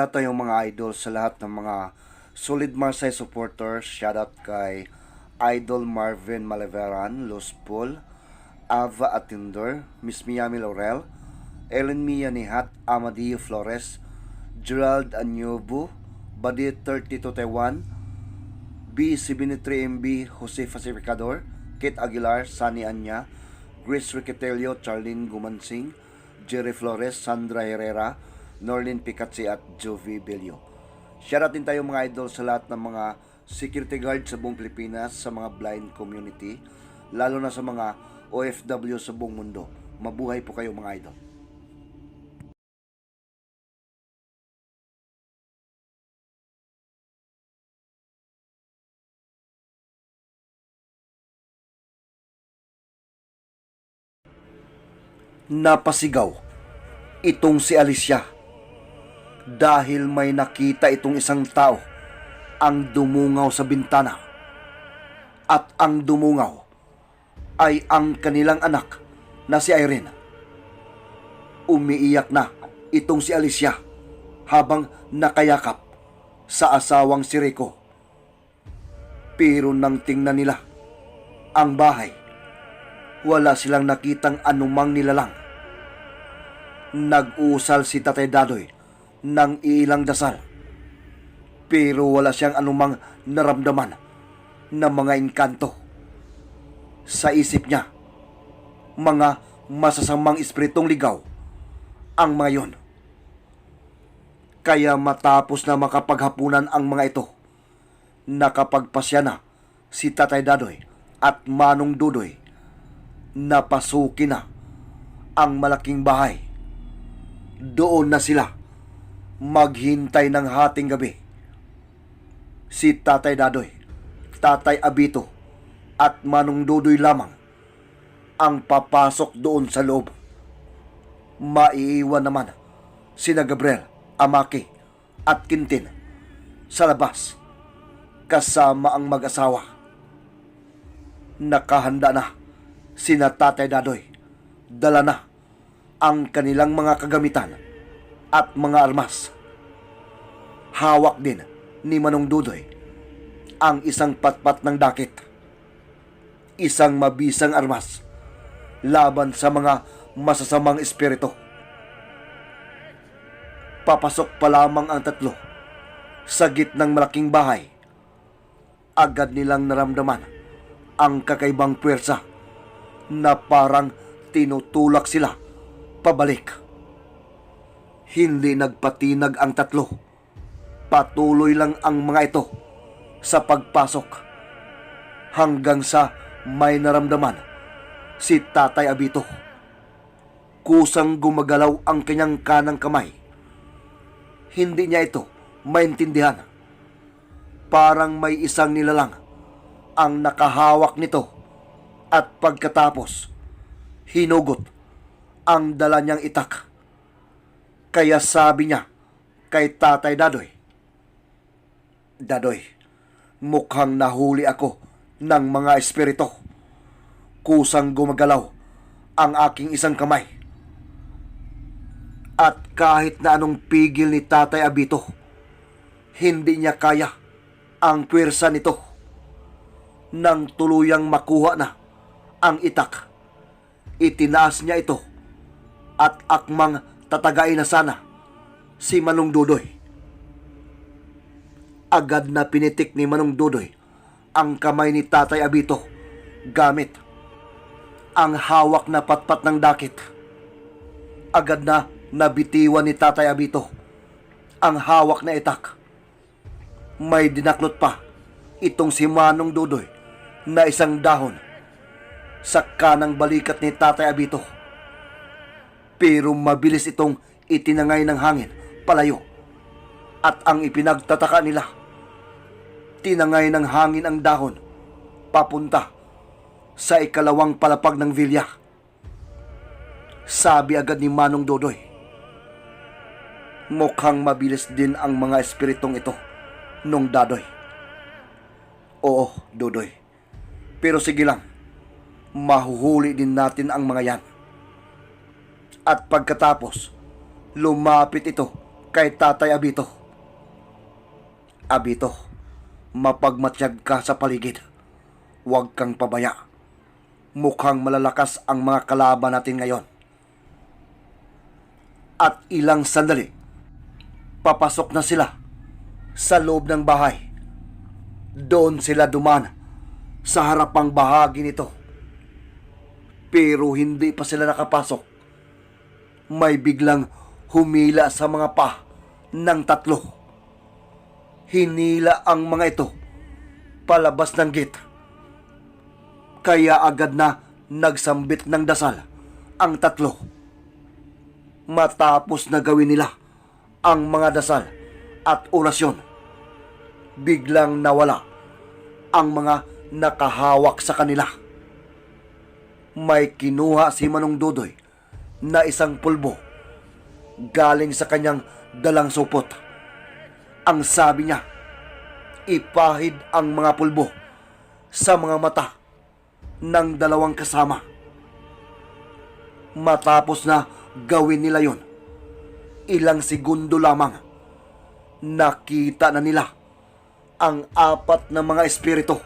Shoutout tayong mga idol sa lahat ng mga solid Marsay supporters. Shoutout kay Idol Marvin Malaveran, Los Paul, Ava Atinder, Miss Miami Laurel, Ellen Mia Nihat, Amadio Flores, Gerald Anyobu, Badi 32 Taiwan, B73MB, Jose Pacificador, Kit Aguilar, Sunny Anya, Grace Riquetelio, Charlene Gumansing, Jerry Flores, Sandra Herrera, Norlin Picatsi at Jovi Bello. Shoutout din tayo mga idol sa lahat ng mga security guard sa buong Pilipinas, sa mga blind community, lalo na sa mga OFW sa buong mundo. Mabuhay po kayo mga idol. Napasigaw itong si Alicia dahil may nakita itong isang tao ang dumungaw sa bintana. At ang dumungaw ay ang kanilang anak na si Irene. Umiiyak na itong si Alicia habang nakayakap sa asawang si Rico. Pero nang tingnan nila ang bahay, wala silang nakitang anumang nilalang. Nag-usal si Tatay Dadoy ng ilang dasal. Pero wala siyang anumang naramdaman na mga inkanto. Sa isip niya, mga masasamang espiritong ligaw ang mga yon. Kaya matapos na makapaghapunan ang mga ito, nakapagpasya na si Tatay Dadoy at Manong Dudoy napasukin na ang malaking bahay. Doon na sila maghintay ng hating gabi. Si Tatay Dadoy, Tatay Abito, at Manong Dudoy lamang ang papasok doon sa loob. Maiiwan naman sina Gabriel, Amaki, at Quintin sa labas kasama ang mag-asawa. Nakahanda na sina Tatay Dadoy. Dala na ang kanilang mga kagamitan at mga armas. Hawak din ni Manong Dudoy ang isang patpat ng dakit. Isang mabisang armas laban sa mga masasamang espiritu. Papasok pa lamang ang tatlo sa gitnang malaking bahay. Agad nilang naramdaman ang kakaibang puwersa na parang tinutulak sila pabalik. Hindi nagpatinag ang tatlo. Patuloy lang ang mga ito sa pagpasok. Hanggang sa may naramdaman si Tatay Abito. Kusang gumagalaw ang kanyang kanang kamay. Hindi niya ito maintindihan. Parang may isang nilalang ang nakahawak nito at pagkatapos hinugot ang dala niyang itak. Kaya sabi niya kay Tatay Dadoy, Dadoy, mukhang nahuli ako ng mga espiritu. Kusang gumagalaw ang aking isang kamay. At kahit na anong pigil ni Tatay Abito, hindi niya kaya ang pwersa nito. Nang tuluyang makuha na ang itak, itinaas niya ito at akmang tatagain na sana si Manong Dudoy. Agad na pinitik ni Manong Dudoy ang kamay ni Tatay Abito gamit ang hawak na patpat ng dakit. Agad na nabitiwan ni Tatay Abito ang hawak na itak. May dinaklot pa itong si Manong Dudoy na isang dahon sa kanang balikat ni Tatay Abito. Pero mabilis itong itinangay ng hangin palayo. At ang ipinagtataka nila, tinangay ng hangin ang dahon papunta sa ikalawang palapag ng vilya. Sabi agad ni Manong Dodoy, mukhang mabilis din ang mga espiritong ito nung dadoy. Oo, Dodoy. Pero sige lang, mahuhuli din natin ang mga yan. At pagkatapos, lumapit ito kay Tatay Abito. Abito, mapagmatsyag ka sa paligid. Huwag kang pabaya. Mukhang malalakas ang mga kalaban natin ngayon. At ilang sandali, papasok na sila sa loob ng bahay. Doon sila duman sa harapang bahagi nito. Pero hindi pa sila nakapasok. May biglang humila sa mga pa ng tatlo. Hinila ang mga ito palabas ng gate. Kaya agad na nagsambit ng dasal ang tatlo. Matapos na gawin nila ang mga dasal at orasyon, biglang nawala ang mga nakahawak sa kanila. May kinuha si Manong Dudoy na isang pulbo galing sa kanyang dalang supot. Ang sabi niya, ipahid ang mga pulbo sa mga mata ng dalawang kasama. Matapos na gawin nila yon, ilang segundo lamang, nakita na nila ang apat na mga espiritu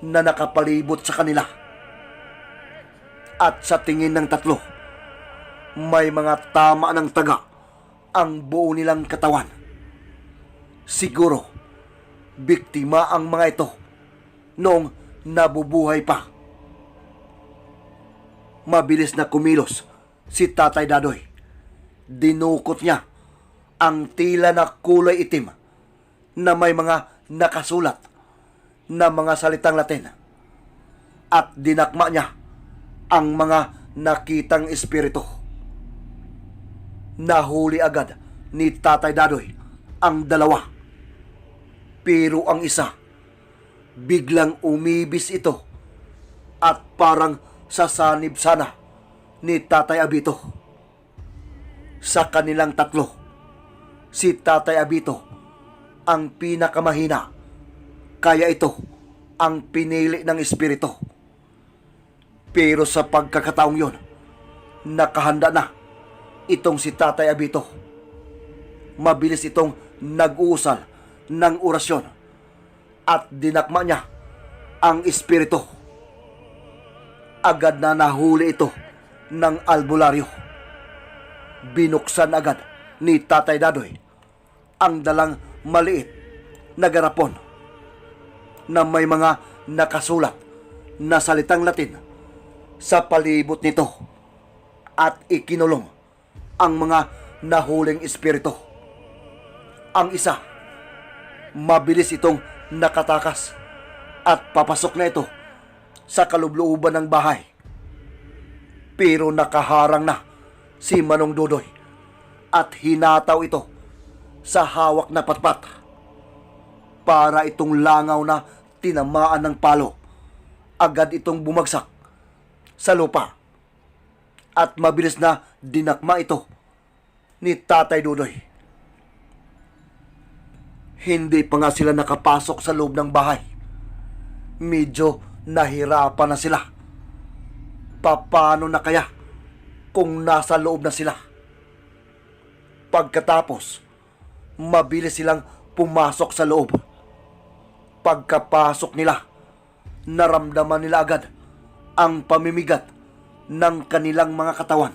na nakapalibot sa kanila. At sa tingin ng tatlo, may mga tama ng taga ang buo nilang katawan. Siguro, biktima ang mga ito noong nabubuhay pa. Mabilis na kumilos si Tatay Dadoy. Dinukot niya ang tila na kulay itim na may mga nakasulat na mga salitang Latin. At dinakma niya ang mga nakitang espiritu. Nahuli agad ni Tatay Dadoy ang dalawa. Pero ang isa, biglang umibis ito at parang sasanib sana ni Tatay Abito. Sa kanilang tatlo, si Tatay Abito ang pinakamahina. Kaya ito ang pinili ng espiritu. Pero sa pagkakataong yon, nakahanda na itong si Tatay Abito. Mabilis itong nag-uusal ng orasyon at dinakma niya ang espiritu. Agad na nahuli ito ng albularyo. Binuksan agad ni Tatay Dadoy ang dalang maliit na garapon na may mga nakasulat na salitang Latin sa palibot nito at ikinulong ang mga nahuling espiritu. Ang isa, mabilis itong nakatakas at papasok na ito sa kalublooban ng bahay. Pero nakaharang na si Manong Dudoy at hinataw ito sa hawak na patpat para itong langaw na tinamaan ng palo. Agad itong bumagsak sa lupa at mabilis na dinakma ito ni Tatay Dudoy. Hindi pa nga sila nakapasok sa loob ng bahay. Medyo nahirapan na sila. Paano na kaya kung nasa loob na sila? Pagkatapos, mabilis silang pumasok sa loob. Pagkapasok nila, naramdaman nila agad ang pamimigat ng kanilang mga katawan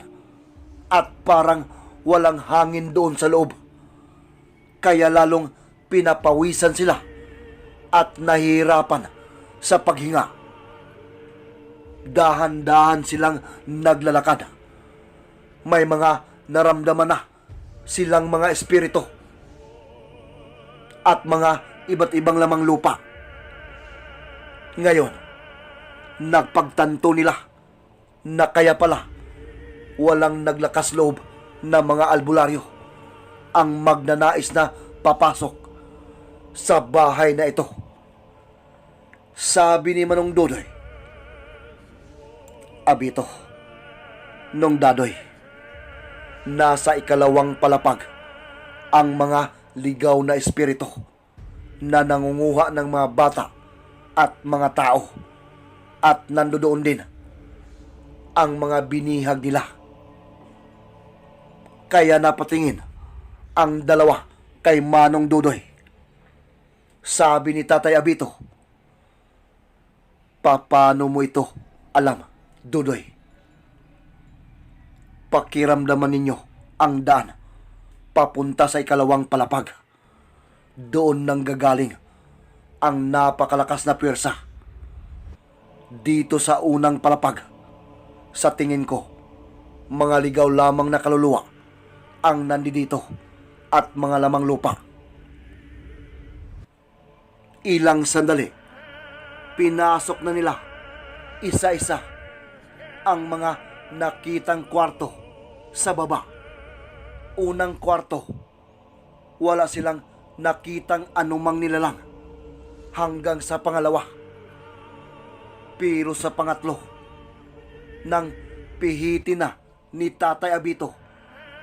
at parang walang hangin doon sa loob. Kaya lalong pinapawisan sila at nahihirapan sa paghinga. Dahan-dahan silang naglalakad. May mga naramdaman na silang mga espiritu at mga iba't ibang lamang lupa. Ngayon, nagpagtanto nila na kaya pala walang naglakas loob na mga albularyo ang magnanais na papasok sa bahay na ito. Sabi ni Manong Dodoy, Abito, nung dadoy, nasa ikalawang palapag ang mga ligaw na espiritu na nangunguha ng mga bata at mga tao at nandoon din ang mga binihag nila. Kaya napatingin ang dalawa kay Manong Dudoy. Sabi ni Tatay Abito, Paano mo ito alam, Dudoy? Pakiramdaman ninyo ang daan papunta sa ikalawang palapag. Doon nang gagaling ang napakalakas na pwersa. Dito sa unang palapag, sa tingin ko, mga ligaw lamang na kaluluwa ang nandito at mga lamang lupa. Ilang sandali, pinasok na nila isa-isa ang mga nakitang kwarto sa baba. Unang kwarto, wala silang nakitang anumang nilalang hanggang sa pangalawa. Pero sa pangatlo, nang pihiti na ni Tatay Abito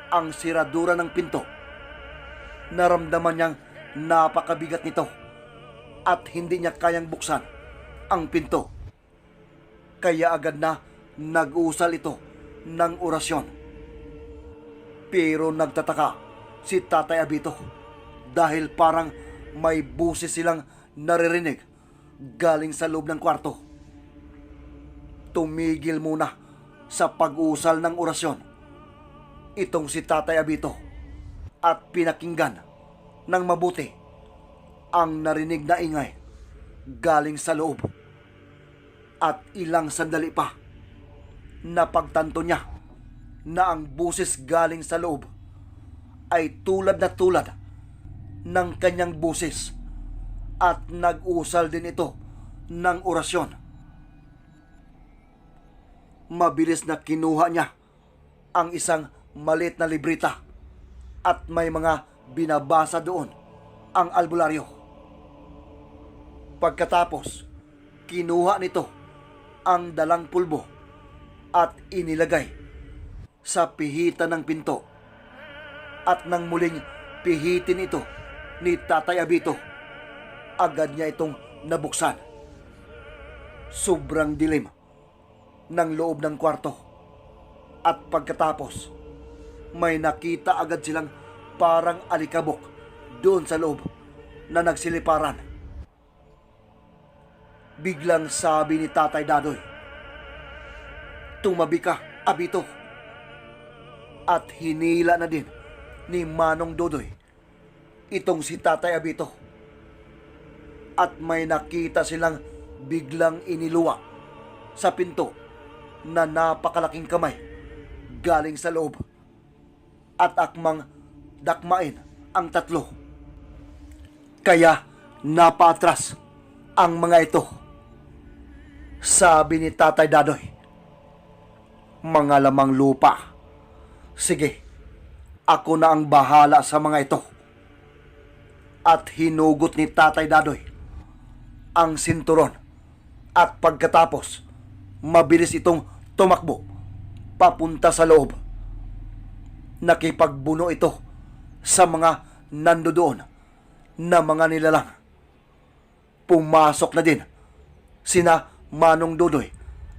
ang siradura ng pinto, naramdaman niyang napakabigat nito at hindi niya kayang buksan ang pinto. Kaya agad na nag-usal ito ng orasyon. Pero nagtataka si Tatay Abito dahil parang may buses silang naririnig galing sa loob ng kwarto. Tumigil muna sa pag-usal ng orasyon. Itong si Tatay Abito at pinakinggan ng mabuti ang narinig na ingay galing sa loob. At ilang sandali pa, napagtanto niya na ang buses galing sa loob ay tulad na tulad ng kanyang buses at nag-usal din ito ng orasyon. Mabilis na kinuha niya ang isang malit na librita at may mga binabasa doon ang albularyo. Pagkatapos, kinuha nito ang dalang pulbo at inilagay sa pihitan ng pinto. At nang muling pihitin ito ni Tatay Abito, agad niya itong nabuksan. Sobrang dilim ng loob ng kwarto. At pagkatapos, may nakita agad silang parang alikabok doon sa loob na nagsiliparan. Biglang sabi ni Tatay Dadoy, Tumabi ka, Abito. At hinila na din ni Manong Dodoy itong si Tatay Abito. At may nakita silang biglang iniluwa sa pinto na napakalaking kamay galing sa loob at akmang dakmain ang tatlo. Kaya napaatras ang mga ito. Sabi ni Tatay Dadoy, mga lamang lupa. Sige, ako na ang bahala sa mga ito. At hinugot ni Tatay Dadoy ang sinturon at pagkatapos mabilis itong tumakbo papunta sa loob. Nakipagbuno ito sa mga nandoon na mga nilalang. Pumasok na din sina Manong Dudoy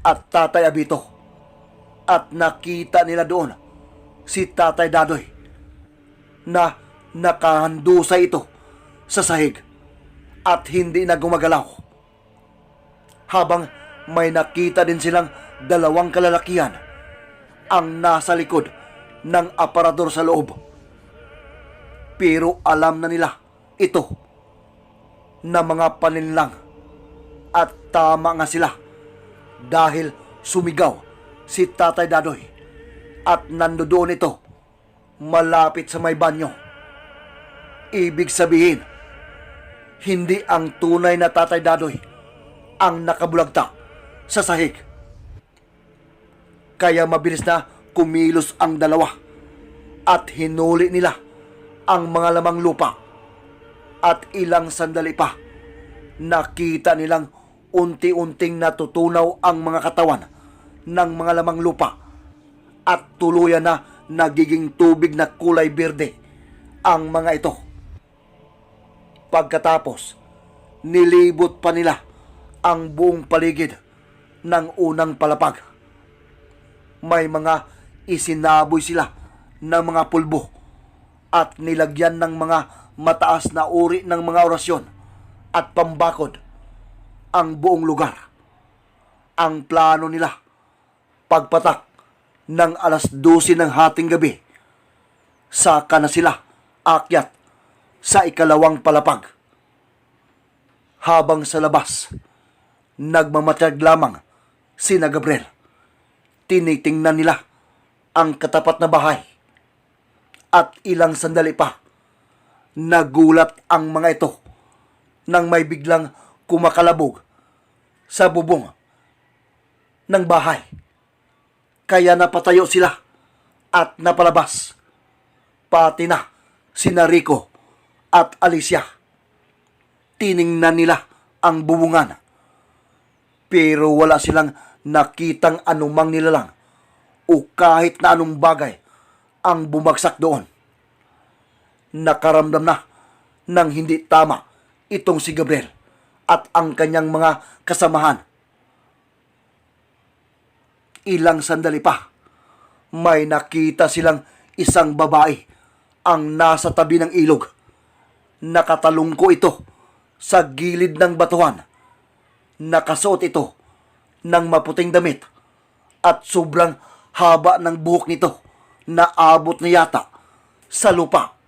at Tatay Abito at nakita nila doon si Tatay Dadoy na nakahandusay ito sa sahig at hindi na gumagalaw. Habang may nakita din silang dalawang kalalakihan ang nasa likod ng aparador sa loob. Pero alam na nila ito na mga paninlang at tama nga sila dahil sumigaw si Tatay Dadoy at nandoon ito malapit sa may banyo. Ibig sabihin, hindi ang tunay na Tatay Dadoy ang nakabulagta sa sahig. Kaya mabilis na kumilos ang dalawa at hinuli nila ang mga lamang lupa. At ilang sandali pa, nakita nilang unti-unting natutunaw ang mga katawan ng mga lamang lupa at tuluyan na nagiging tubig na kulay berde ang mga ito. Pagkatapos, nilibot pa nila ang buong paligid ng unang palapag. May mga isinaboy sila ng mga pulbo at nilagyan ng mga mataas na uri ng mga orasyon at pambakod ang buong lugar. Ang plano nila, pagpatak ng alas 12 ng hating gabi, saka na sila akyat sa ikalawang palapag. Habang sa labas, nagmamatyag lamang sina Gabriel. Tinitingnan nila ang katapat na bahay. At ilang sandali pa, nagulat ang mga ito nang may biglang kumakalabog sa bubong ng bahay. Kaya napatayo sila at napalabas. Pati na sina Rico at Alicia. Tiningnan nila ang bubungan. Pero wala silang nakitang anumang nilalang o kahit na anong bagay ang bumagsak doon. Nakaramdam na ng hindi tama itong si Gabriel at ang kanyang mga kasamahan. Ilang sandali pa, may nakita silang isang babae ang nasa tabi ng ilog. Nakatalungko ito sa gilid ng batuhan. Nakasuot ito ng maputing damit at sobrang haba ng buhok nito na abot na yata sa lupa.